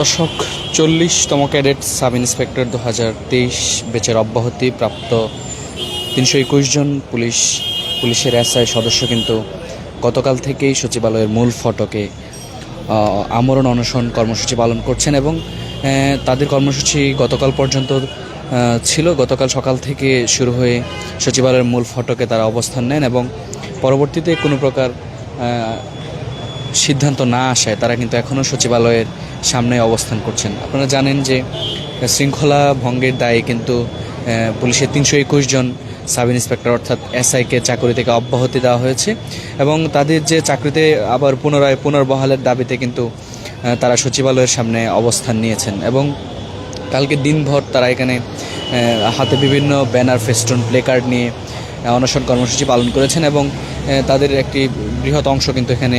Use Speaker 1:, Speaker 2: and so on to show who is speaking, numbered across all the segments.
Speaker 1: দশক চল্লিশতম cadet sub inspector দু হাজার তেইশ বেচের অব্যাহতি প্রাপ্ত তিনশো একুশ জন পুলিশ, পুলিশের এসআই সদস্য কিন্তু গতকাল থেকেই সচিবালয়ের মূল ফটকে আমরণ অনশন কর্মসূচি পালন করছেন এবং তাদের কর্মসূচি গতকাল পর্যন্ত ছিল। গতকাল সকাল থেকে শুরু হয়ে সচিবালয়ের মূল ফটকে তারা অবস্থান নেন এবং পরবর্তীতে কোনো প্রকার সিদ্ধান্ত না আসায় তারা কিন্তু এখনও সচিবালয়ের সামনে অবস্থান করছেন। আপনারা জানেন যে শৃঙ্খলা ভঙ্গের দায়ে কিন্তু পুলিশের তিনশো একুশ জন সাব ইন্সপেক্টর অর্থাৎ এসআইকে চাকরি থেকে অব্যাহতি দেওয়া হয়েছে এবং তাদের যে চাকরিতে আবার পুনরায় পুনর্বহালের দাবিতে কিন্তু তারা সচিবালয়ের সামনে অবস্থান নিয়েছেন এবং কালকে দিনভর তারা এখানে হাতে বিভিন্ন ব্যানার, ফেস্টুন, প্লেকার্ড নিয়ে অনশন কর্মসূচি পালন করেছেন এবং তাদের একটি বৃহৎ অংশ কিন্তু এখানে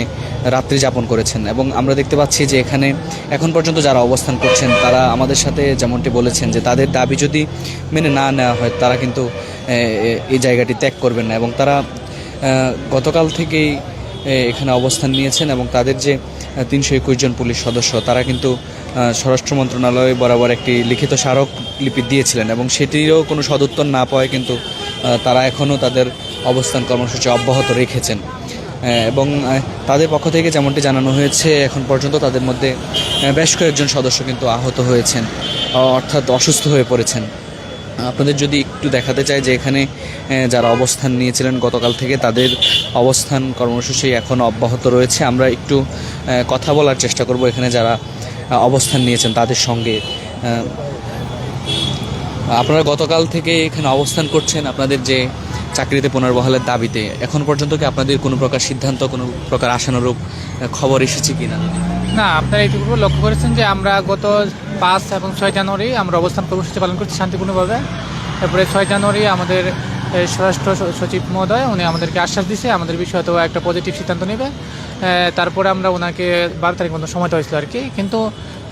Speaker 1: রাত্রি যাপন করেছেন। এবং আমরা দেখতে পাচ্ছি যে এখানে এখন পর্যন্ত যারা অবস্থান করছেন, তারা আমাদের সাথে যেমনটি বলেছেন যে তাদের দাবি যদি মেনে না নেওয়া হয়, তারা কিন্তু এই জায়গাটি ত্যাগ করবেন না। এবং তারা গতকাল থেকেই এখানে অবস্থান নিয়েছেন এবং তাদের যে তিনশো একুশ জন পুলিশ সদস্য, তারা কিন্তু স্বরাষ্ট্র মন্ত্রণালয় বরাবর একটি লিখিত স্মারক লিপি দিয়েছিলেন এবং সেটিরও কোনো সদুত্তর না পাওয়ায় কিন্তু তারা এখনও তাদের অবস্থান কর্মসূচি অব্যাহত রেখেছেন। এবং তাদের পক্ষ থেকে যেমনটি জানানো হয়েছে, এখন পর্যন্ত তাদের মধ্যে বেশ কয়েকজন সদস্য কিন্তু আহত হয়েছেন অর্থাৎ অসুস্থ হয়ে পড়েছেন। আপনাদের যদি একটু দেখাতে চাই যে এখানে যারা অবস্থান নিয়েছিলেন গতকাল থেকে, তাদের অবস্থান কর্মসূচি এখনও অব্যাহত রয়েছে। আমরা একটু কথা বলার চেষ্টা করব এখানে যারা অবস্থান নিয়েছেন তাদের সঙ্গে। আপনারা গতকাল থেকে এখানে অবস্থান করছেন আপনাদের যে চাকরিতে পুনর্বহালের দাবিতে। এখন পর্যন্ত কি আপনাদের কোনো প্রকার সিদ্ধান্ত, কোনো প্রকার আশানুরূপ খবর এসেছে কি
Speaker 2: না না আপনারা এইটুকু লক্ষ্য করেছেন যে আমরা গত পাঁচ এবং ছয় জানুয়ারি আমরা অবস্থান কর্মসূচি পালন করছি শান্তিপূর্ণভাবে। তারপরে ছয় জানুয়ারি আমাদের স্বরাষ্ট্র সচিব মহোদয়, উনি আমাদেরকে আশ্বাস দিছে, আমাদের বিষয়ে তো একটা পজিটিভ সিদ্ধান্ত নেবে। তারপরে আমরা ওনাকে বারো তারিখ পর্যন্ত সময়টা হয়েছিল আর কি, কিন্তু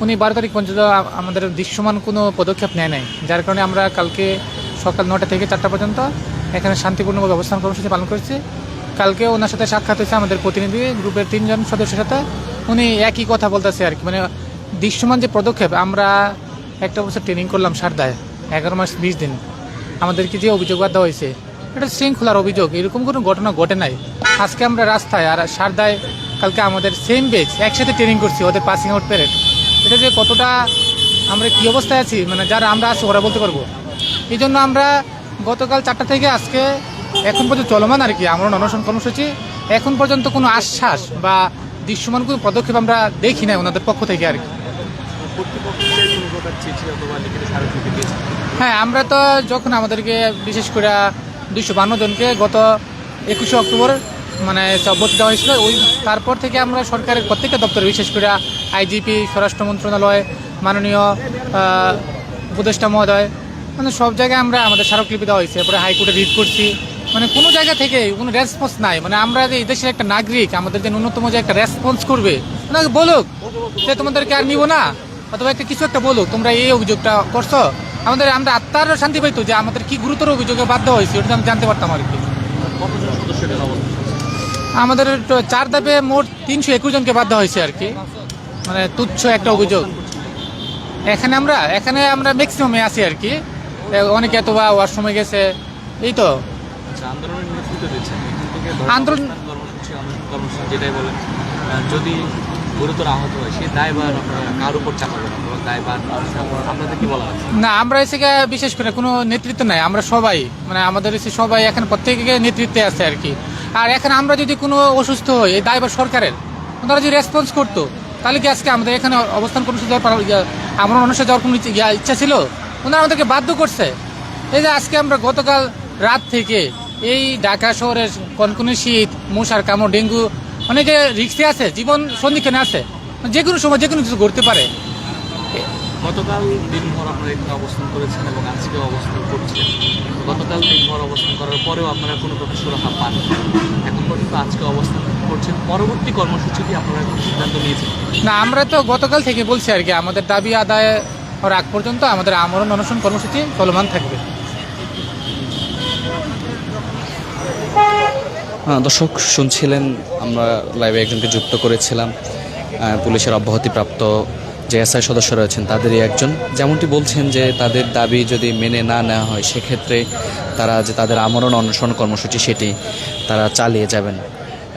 Speaker 2: উনি বারো তারিখ পর্যন্ত আমাদের দৃশ্যমান কোনো পদক্ষেপ নেয় নাই। যার কারণে আমরা কালকে সকাল নটা থেকে চারটা পর্যন্ত এখানে শান্তিপূর্ণভাবে অবস্থান কর্মসূচি পালন করেছি। কালকে ওনার সাথে সাক্ষাৎ হয়েছে আমাদের প্রতিনিধি গ্রুপের তিনজন সদস্যের সাথে। উনি একই কথা বলতেছে আর কি মানে দৃশ্যমান যে পদক্ষেপ, আমরা একটা বছর ট্রেনিং করলাম সারদায়, এগারো মাস, বিশ দিন। আমাদেরকে যে অভিযোগ দেওয়া হয়েছে, এটা শৃঙ্খলার অভিযোগ। এরকম কোনো ঘটনা ঘটে নাই। আজকে আমরা রাস্তায় আর সারদায় কালকে আমাদের সেম বেচ একসাথে ট্রেনিং করছি, ওদের পাসিং আউট প্যারেড এটা যে কতটা আমরা কি অবস্থায় আছি মানে যারা আমরা আছি, ওরা বলতে পারব? এই জন্য আমরা গতকাল চারটা থেকে আজকে এখন পর্যন্ত চলমান আর কি আমরা অনশন কর্মসূচি। এখন পর্যন্ত কোনো আশ্বাস বা দৃশ্যমান কোনো পদক্ষেপ আমরা দেখি না ওনাদের পক্ষ থেকে আর কি। হ্যাঁ আমরা তো যখন আমাদেরকে বিশেষ করে দুইশো বান্ন জনকে গত একুশে অক্টোবর মানে অব্যাহতি দেওয়া হয়েছিল, ওই তারপর থেকে আমরা সরকারের প্রত্যেকটা দপ্তরে, বিশেষ করে আইজিপি, স্বরাষ্ট্র মন্ত্রণালয়, মাননীয় উপদেষ্টা মহোদয় মানে সব জায়গায় আমরা আমাদের স্মারকলিপি দেওয়া হয়েছে। এরপরে হাইকোর্টে রিট করছি। মানে কোনো জায়গা থেকে কোনো রেসপন্স নাই। মানে আমরা যে এই দেশের একটা নাগরিক, আমাদের যে ন্যূনতম যে একটা রেসপন্স করবে ওনাকে বলুক যে তোমাদেরকে আর নিব না। অথবা একটা কিছু একটা বলো তোমরা এই অভিযোগটা করছ? আমাদের আমরা আত্মার শান্তি পাইতো যে আমাদের কি গুরুতর অভিযোগে বাধ্য হয়েছে ওটা আমি জানতে পারতাম আর কি। আমাদের তো চার ধাপে মোট তিনশো একুশ জনকে বাধ্য হয়েছে আর কি। মানে তুচ্ছ একটা অভিযোগ। এখানে আমরা এখানে আমরা ম্যাক্সিমামে আছি আর কি। অনেকে এত বা ওয়াশরুমে গেছে এই তো।
Speaker 1: আচ্ছা
Speaker 2: আন্দোলন-
Speaker 1: যদি গুরুতর আহত হয় সেই দায়ভার আপনারা কার উপর চাপাবেন অথবা দায়ভার আপনাদের কি বলা আছে?
Speaker 2: না, আমরা এসে বিশেষ করে কোনো নেতৃত্ব নাই, আমরা সবাই মানে আমাদের এসে সবাই এখন প্রত্যেকে নেতৃত্বে আছে আর কি। আর এখন আমরা যদি কোনো অসুস্থ হই, এই দায়ভার সরকারের ওনারা যদি রেসপন্স করতো, তাহলে কি আজকে আমাদের এখানে অবস্থান কর্মসূচি পারা- অনুষ্ঠানে যাওয়ার কোনো ইচ্ছা ছিল? ওনারা আমাদেরকে বাধ্য করছে। এই যে আজকে আমরা গতকাল রাত থেকে এই ঢাকা শহরের কনকনে শীত, মশার কামড়, ডেঙ্গু অনেকে রিক্সে আছে জীবন সন্ধিক্ষণে আছে। যে কোনো সময় যে কোনো কিছু ঘটতে পারে।
Speaker 1: গতকাল দিনভর আপনারা এখানে অবস্থান করেছেন এবং আজকেও অবস্থান করছেন। গতকাল দিনভর অবস্থান করার পরেও আপনারা কোনো প্রকার সুরাহা পান এখন পর্যন্ত আজকে অবস্থান করছেন। পরবর্তী কর্মসূচি কি আপনারা কোনো সিদ্ধান্ত নিয়েছেন
Speaker 2: না আমরা তো গতকাল থেকে বলছি আর কি আমাদের দাবি আদায় হওয়ার আগ পর্যন্ত আমাদের আমরণ অনশন কর্মসূচি চলমান থাকবে।
Speaker 1: দর্শক, শুনছিলেন, আমরা লাইভে একজনকে যুক্ত করেছিলাম। পুলিশের অব্যাহতিপ্রাপ্ত যে এসআই সদস্য রয়েছেন, তাদেরই একজন। যেমনটি বলছেন যে, তাদের দাবি যদি মেনে না নেওয়া হয়, সেক্ষেত্রে তারা যে তাদের আমরণ অনশন কর্মসূচি সেটি তারা চালিয়ে যাবেন।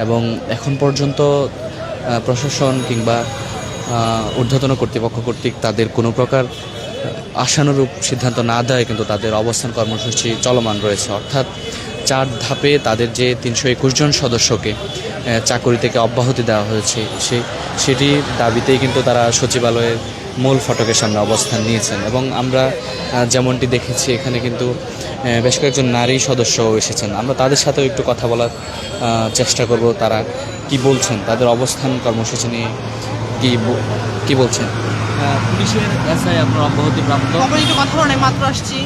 Speaker 1: এবং এখন পর্যন্ত প্রশাসন কিংবা ঊর্ধ্বতন কর্তৃপক্ষ কর্তৃক তাদের কোনো প্রকার আশানুরূপ সিদ্ধান্ত না দেয় কিন্তু তাদের অবস্থান কর্মসূচি চলমান রয়েছে। অর্থাৎ চার ধাপে তাদের যে তিনশো একুশ জন সদস্যকে চাকরি থেকে অব্যাহতি দেওয়া হয়েছে সে সেটির দাবিতেই কিন্তু তারা সচিবালয়ের মূল ফটকের সামনে অবস্থান নিয়েছেন। এবং আমরা যেমনটি দেখেছি এখানে কিন্তু বেশ কয়েকজন নারী সদস্যও এসেছেন। আমরা তাদের সাথেও একটু কথা বলার চেষ্টা করব তারা কি বলছেন তাদের অবস্থান কর্মসূচি নিয়ে কি কি বলছেন? পুলিশের এসআই আপনার অব্যাহতি প্রাপ্ত
Speaker 3: কথা মাত্র আসছি।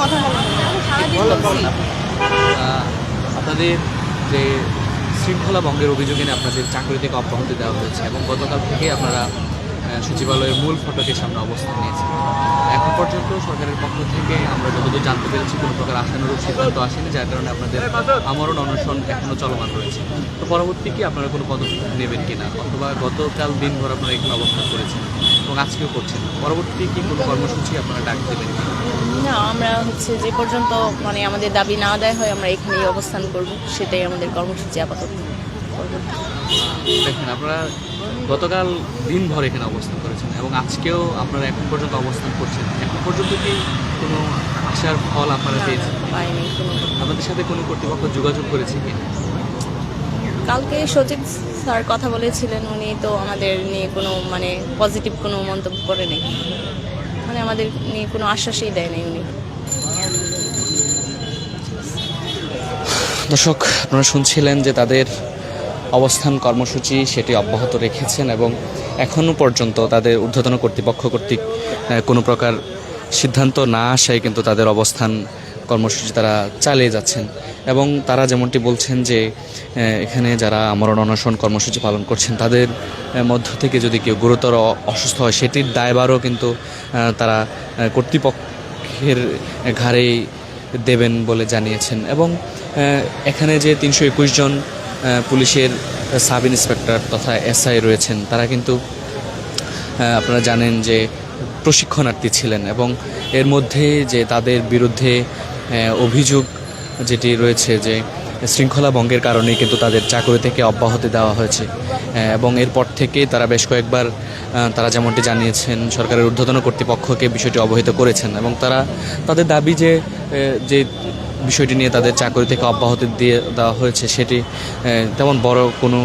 Speaker 3: কথা বলো।
Speaker 1: আপনাদের যে শৃঙ্খলা ভঙ্গের অভিযোগ এনে আপনাদের চাকরি থেকে অব্যাহতি দেওয়া হয়েছে এবং গতকাল থেকে আপনারা সচিবালয়ের মূল ফটকের সামনে অবস্থান নিয়েছেন। এখন পর্যন্ত সরকারের পক্ষ থেকে আমরা যতদূর জানতে পেরেছি, কোনো প্রকার আশানুরূপ সিদ্ধান্ত আসেনি, যার কারণে আপনাদের আমরণ অনশন এখনও চলমান রয়েছে। তো পরবর্তী কি আপনারা কোনো পদক্ষেপ নেবেন কিনা? অথবা গতকাল দিনভর আপনারা এখানে অবস্থান করেছেন? আজকেও করছেন? পরবর্তী কি কোনো কর্মসূচি আপনারা ডাক দেবেন?
Speaker 4: না আমরা হচ্ছে যে পর্যন্ত মানে আমাদের দাবি না আদায় হয় আমরা এখানেই অবস্থান করব সেটাই আমাদের কর্মসূচি আপাতত।
Speaker 1: দেখেন আপনারা গতকাল দিনভর এখানে অবস্থান করেছেন এবং আজকেও আপনারা এখন পর্যন্ত অবস্থান করছেন। এখন পর্যন্ত কি কোনো আশার ফল আপনারা পেয়েছেন?
Speaker 4: পাইনি
Speaker 1: আমাদের সাথে কোনো কর্তৃপক্ষ যোগাযোগ করেছে কি
Speaker 4: কালকে সচিব স্যার কথা বলেছিলেন উনি, তো আমাদের নিয়ে কোনো মানে পজিটিভ কোনো মন্তব্য করেনি মানে আমাদের নিয়ে কোনো আশ্বাসই দেয় নাই উনি।
Speaker 1: দর্শক, আপনারা শুনছিলেন যে তাদের অবস্থান কর্মসূচি সেটি অব্যাহত রেখেছেন এবং এখনও পর্যন্ত তাদের ঊর্ধ্বতন কর্তৃপক্ষ কর্তৃক কোনো প্রকার সিদ্ধান্ত না আসায় কিন্তু তাদের অবস্থান কর্মসূচি তারা চালিয়ে যাচ্ছেন। এবং তারা যেমনটি বলছেন যে এখানে যারা আমরণ অনশন কর্মসূচি পালন করছেন, তাদের মধ্য থেকে যদি কেউ গুরুতর অসুস্থ হয়, সেটির দায়ভারও কিন্তু তারা কর্তৃপক্ষের ঘাড়েই দেবেন বলে জানিয়েছেন। এবং এখানে যে তিনশো একুশ জন পুলিশের সাব ইন্সপেক্টর তথা এসআই রয়েছেন, তারা কিন্তু আপনারা জানেন যে প্রশিক্ষণার্থী ছিলেন এবং এর মধ্যে যে তাদের বিরুদ্ধে অভিযোগ যেটি রয়েছে যে শৃঙ্খলা ভঙ্গের কারণে কিন্তু তাদের চাকরি থেকে অব্যাহতি দেওয়া হয়েছে। এবং এরপর থেকে তারা বেশ কয়েকবার তারা যেমনটি জানিয়েছেন, সরকারের ঊর্ধ্বতন কর্তৃপক্ষকে বিষয়টি অবহিত করেছেন এবং তারা তাদের দাবি যে যে বিষয়টি নিয়ে তাদের চাকরি থেকে অব্যাহতি দিয়ে দেওয়া হয়েছে সেটি তেমন বড় কোনো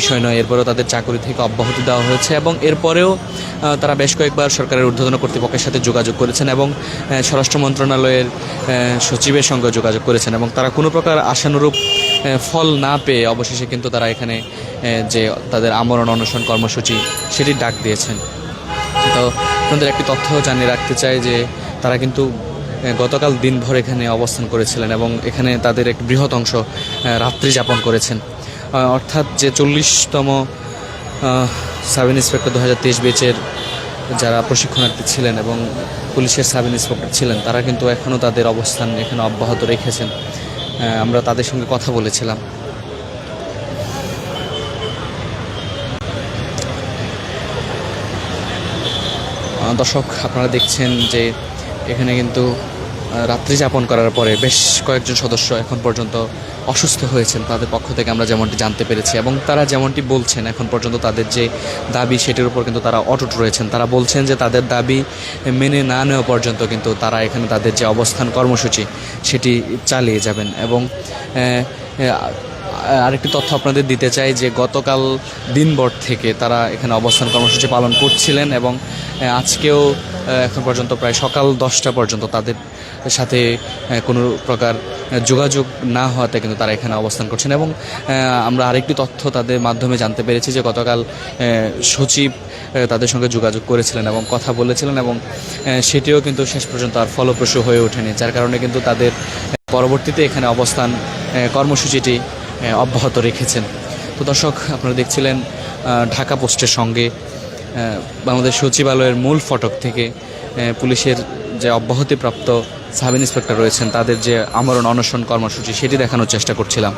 Speaker 1: বিষয় নয়। এরপরেও তাদের চাকরি থেকে অব্যাহতি দেওয়া হয়েছে এবং এরপরেও তারা বেশ কয়েকবার সরকারের ঊর্ধ্বতন কর্তৃপক্ষের সাথে যোগাযোগ করেছেন এবং স্বরাষ্ট্র মন্ত্রণালয়ের সচিবের সঙ্গে যোগাযোগ করেছেন এবং তারা কোনো প্রকার আশানুরূপ ফল না পেয়ে অবশেষে কিন্তু তারা এখানে যে তাদের আমরণ অনশন কর্মসূচি সেটির ডাক দিয়েছেন। তো আপনাদের একটি তথ্য জানিয়ে রাখতে চাই যে তারা কিন্তু গতকাল দিনভর এখানে অবস্থান করেছিলেন এবং এখানে তাদের এক বৃহৎ অংশ রাত্রি যাপন করেছেন। অর্থাৎ যে চল্লিশতম সাব ইন্সপেক্টর দু হাজার তেইশ বেচের যারা প্রশিক্ষণার্থী ছিলেন এবং পুলিশের সাব ইন্সপেক্টর ছিলেন, তারা কিন্তু এখনও তাদের অবস্থান এখানে অব্যাহত রেখেছেন। আমরা তাদের সঙ্গে কথা বলেছিলাম। দর্শক, আপনারা দেখছেন যে এখানে কিন্তু রাত্রি যাপন করার পরে বেশ কয়েকজন সদস্য এখন পর্যন্ত অসুস্থ হয়েছেন, তাদের পক্ষ থেকে আমরা যেমনটি জানতে পেরেছি এবং তারা যেমনটি বলছেন, এখন পর্যন্ত তাদের যে দাবি সেটির উপর কিন্তু তারা অটুট রয়েছেন। তারা বলছেন যে তাদের দাবি মেনে না নেওয়া পর্যন্ত কিন্তু তারা এখানে তাদের যে অবস্থান কর্মসূচি সেটি চালিয়ে যাবেন এবং আরেকটি তথ্য আপনাদের দিতে চাই যে গতকাল দিনভর থেকে তারা এখানে অবস্থান কর্মসূচি পালন করছিলেন এবং আজকেও এখন পর্যন্ত প্রায় সকাল দশটা পর্যন্ত তাদের সাথে কোনো প্রকার যোগাযোগ না হওয়াতে কিন্তু তারা এখানে অবস্থান করছেন এবং আমরা আরেকটি তথ্য তাদের মাধ্যমে জানতে পেরেছি যে গতকাল সচিব তাদের সঙ্গে যোগাযোগ করেছিলেন এবং কথা বলেছিলেন এবং সেটিও কিন্তু শেষ পর্যন্ত আর ফলপ্রসূ হয়ে ওঠেনি। যার কারণে কিন্তু তাদের পরবর্তীতে এখানে অবস্থান কর্মসূচিটি অব্যাহত রেখেছেন। তো দর্শক, আপনারা দেখছিলেন ঢাকা পোস্টের সঙ্গে বাংলাদেশ সচিবালয়ের মূল ফটক থেকে পুলিশের যে অব্যাহতিপ্রাপ্ত সাব ইন্সপেক্টর রয়েছেন তাদের যে আমরণ অনশন কর্মসূচি সেটি দেখানোর চেষ্টা করছিলাম।